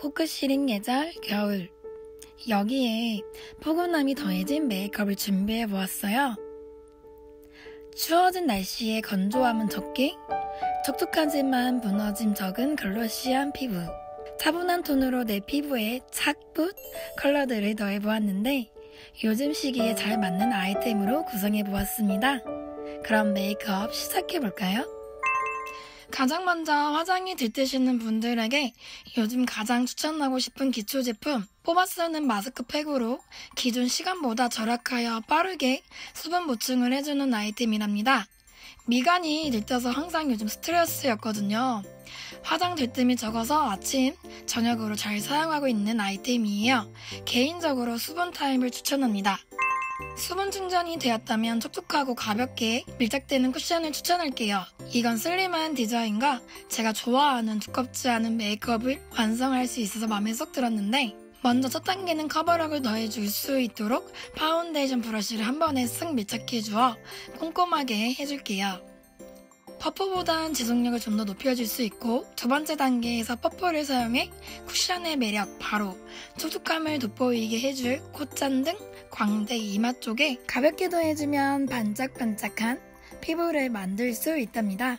코끝 시린 계절 겨울 여기에 포근함이 더해진 메이크업을 준비해 보았어요. 추워진 날씨에 건조함은 적게 촉촉하지만 무너짐 적은 글로시한 피부 차분한 톤으로 내 피부에 착붙 컬러들을 더해 보았는데 요즘 시기에 잘 맞는 아이템으로 구성해 보았습니다. 그럼 메이크업 시작해 볼까요? 가장 먼저 화장이 들뜨시는 분들에게 요즘 가장 추천하고 싶은 기초 제품 뽑아 쓰는 마스크팩으로 기존 시간보다 절약하여 빠르게 수분 보충을 해주는 아이템이랍니다. 미간이 들떠서 항상 요즘 스트레스였거든요. 화장 들뜸이 적어서 아침, 저녁으로 잘 사용하고 있는 아이템이에요. 개인적으로 수분 타임을 추천합니다. 수분 충전이 되었다면 촉촉하고 가볍게 밀착되는 쿠션을 추천할게요. 이건 슬림한 디자인과 제가 좋아하는 두껍지 않은 메이크업을 완성할 수 있어서 마음에 쏙 들었는데 먼저 첫 단계는 커버력을 더해줄 수 있도록 파운데이션 브러쉬를 한 번에 쓱 밀착해주어 꼼꼼하게 해줄게요. 퍼프보단 지속력을 좀 더 높여줄 수 있고 두 번째 단계에서 퍼프를 사용해 쿠션의 매력 바로 촉촉함을 돋보이게 해줄 콧잔 등 광대 이마 쪽에 가볍게 더해주면 반짝반짝한 피부를 만들 수 있답니다.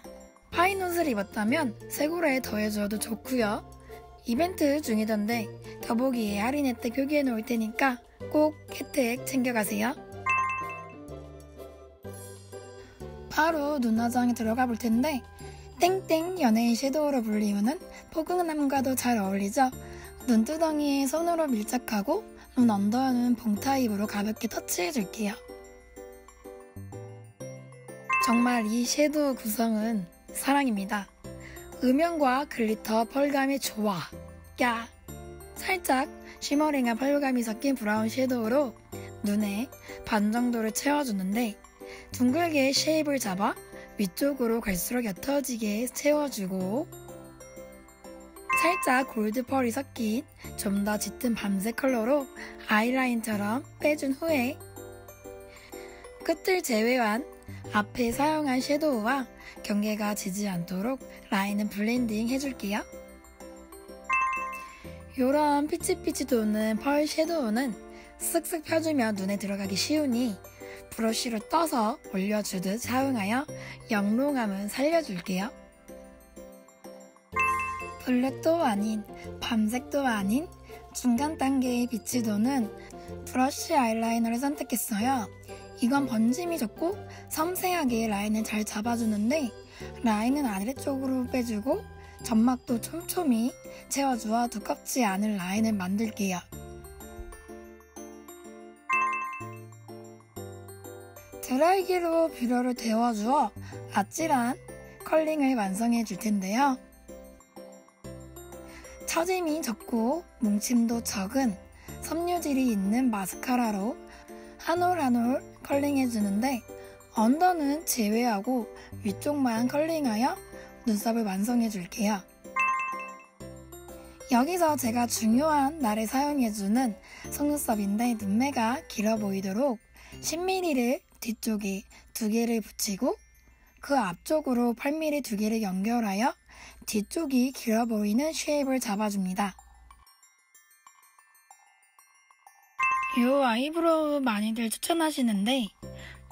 파인 옷을 입었다면 쇄골에 더해줘도 좋고요. 이벤트 중이던데 더보기에 할인 혜택 표기해 놓을 테니까 꼭 혜택 챙겨가세요. 바로 눈화장에 들어가 볼 텐데 땡땡 연예인 섀도우로 불리우는 포근함과도 잘 어울리죠? 눈두덩이에 손으로 밀착하고 눈 언더는 봉 타입으로 가볍게 터치해줄게요. 정말 이 섀도우 구성은 사랑입니다. 음영과 글리터 펄감이 좋아. 야! 살짝 쉬머링한 펄감이 섞인 브라운 섀도우로 눈에 반 정도를 채워주는데 둥글게 쉐입을 잡아 위쪽으로 갈수록 옅어지게 채워주고 살짝 골드 펄이 섞인 좀 더 짙은 밤색 컬러로 아이라인처럼 빼준 후에 끝을 제외한 앞에 사용한 섀도우와 경계가 지지 않도록 라인은 블렌딩 해줄게요. 요런 피치피치 도는 펄 섀도우는 쓱쓱 펴주면 눈에 들어가기 쉬우니 브러쉬로 떠서 올려주듯 사용하여 영롱함은 살려줄게요. 블랙도 아닌 밤색도 아닌 중간 단계의 비치 도는 브러쉬 아이라이너를 선택했어요. 이건 번짐이 적고 섬세하게 라인을 잘 잡아주는데 라인은 아래쪽으로 빼주고 점막도 촘촘히 채워주어 두껍지 않은 라인을 만들게요. 드라이기로 뷰러를 데워주어 아찔한 컬링을 완성해 줄 텐데요. 처짐이 적고 뭉침도 적은 섬유질이 있는 마스카라로 한 올 한 올 컬링해 주는데 언더는 제외하고 위쪽만 컬링하여 눈썹을 완성해 줄게요. 여기서 제가 중요한 날에 사용해주는 속눈썹인데 눈매가 길어 보이도록 10mm를 뒤쪽에 두 개를 붙이고 그 앞쪽으로 8mm 두 개를 연결하여 뒤쪽이 길어 보이는 쉐입을 잡아줍니다. 이 아이브로우 많이들 추천하시는데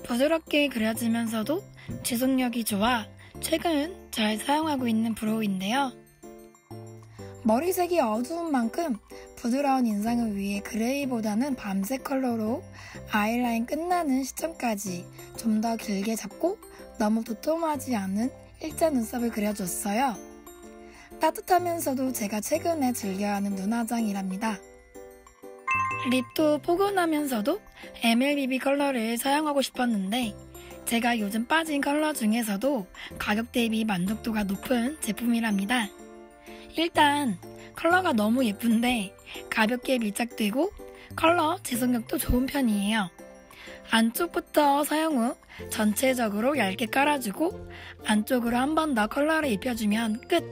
부드럽게 그려지면서도 지속력이 좋아 최근 잘 사용하고 있는 브로우인데요. 머리색이 어두운 만큼 부드러운 인상을 위해 그레이보다는 밤색 컬러로 아이라인 끝나는 시점까지 좀 더 길게 잡고 너무 도톰하지 않은 일자 눈썹을 그려줬어요. 따뜻하면서도 제가 최근에 즐겨하는 눈화장이랍니다. 립도 포근하면서도 MLBB 컬러를 사용하고 싶었는데 제가 요즘 빠진 컬러 중에서도 가격 대비 만족도가 높은 제품이랍니다. 일단 컬러가 너무 예쁜데 가볍게 밀착되고 컬러 지속력도 좋은 편이에요. 안쪽부터 사용 후 전체적으로 얇게 깔아주고 안쪽으로 한 번 더 컬러를 입혀주면 끝!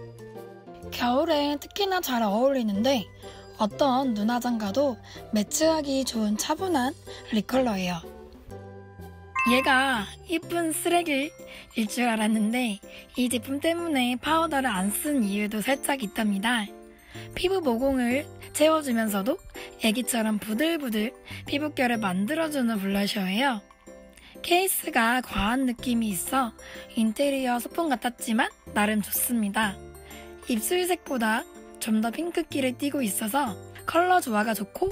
겨울에 특히나 잘 어울리는데 어떤 눈화장과도 매치하기 좋은 차분한 립 컬러예요. 얘가 이쁜 쓰레기일 줄 알았는데 이 제품 때문에 파우더를 안 쓴 이유도 살짝 있답니다. 피부 모공을 채워주면서도 애기처럼 부들부들 피부결을 만들어주는 블러셔예요. 케이스가 과한 느낌이 있어 인테리어 소품 같았지만 나름 좋습니다. 입술색보다 좀 더 핑크기를 띠고 있어서 컬러 조화가 좋고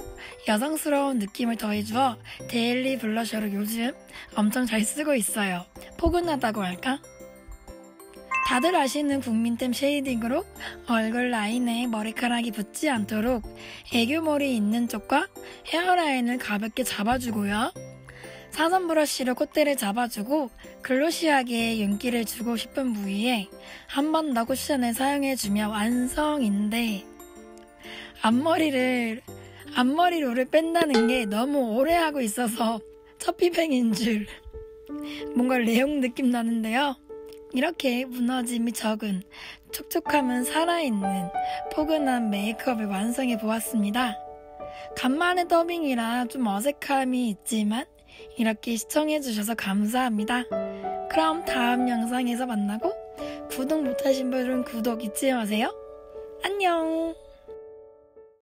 여성스러운 느낌을 더해주어 데일리 블러셔로 요즘 엄청 잘 쓰고 있어요. 포근하다고 할까? 다들 아시는 국민템 쉐이딩으로 얼굴 라인에 머리카락이 붙지 않도록 애교머리 있는 쪽과 헤어라인을 가볍게 잡아주고요. 사선 브러쉬로 콧대를 잡아주고 글로시하게 윤기를 주고 싶은 부위에 한 번 더 쿠션을 사용해주면 완성인데 앞머리를 앞머리 롤을 뺀다는 게 너무 오래 하고 있어서 첫비뱅인 줄 뭔가 레용 느낌 나는데요. 이렇게 무너짐이 적은 촉촉함은 살아있는 포근한 메이크업을 완성해 보았습니다. 간만에 더빙이라 좀 어색함이 있지만 이렇게 시청해주셔서 감사합니다. 그럼 다음 영상에서 만나고 구독 못하신 분은 구독 잊지 마세요. 안녕!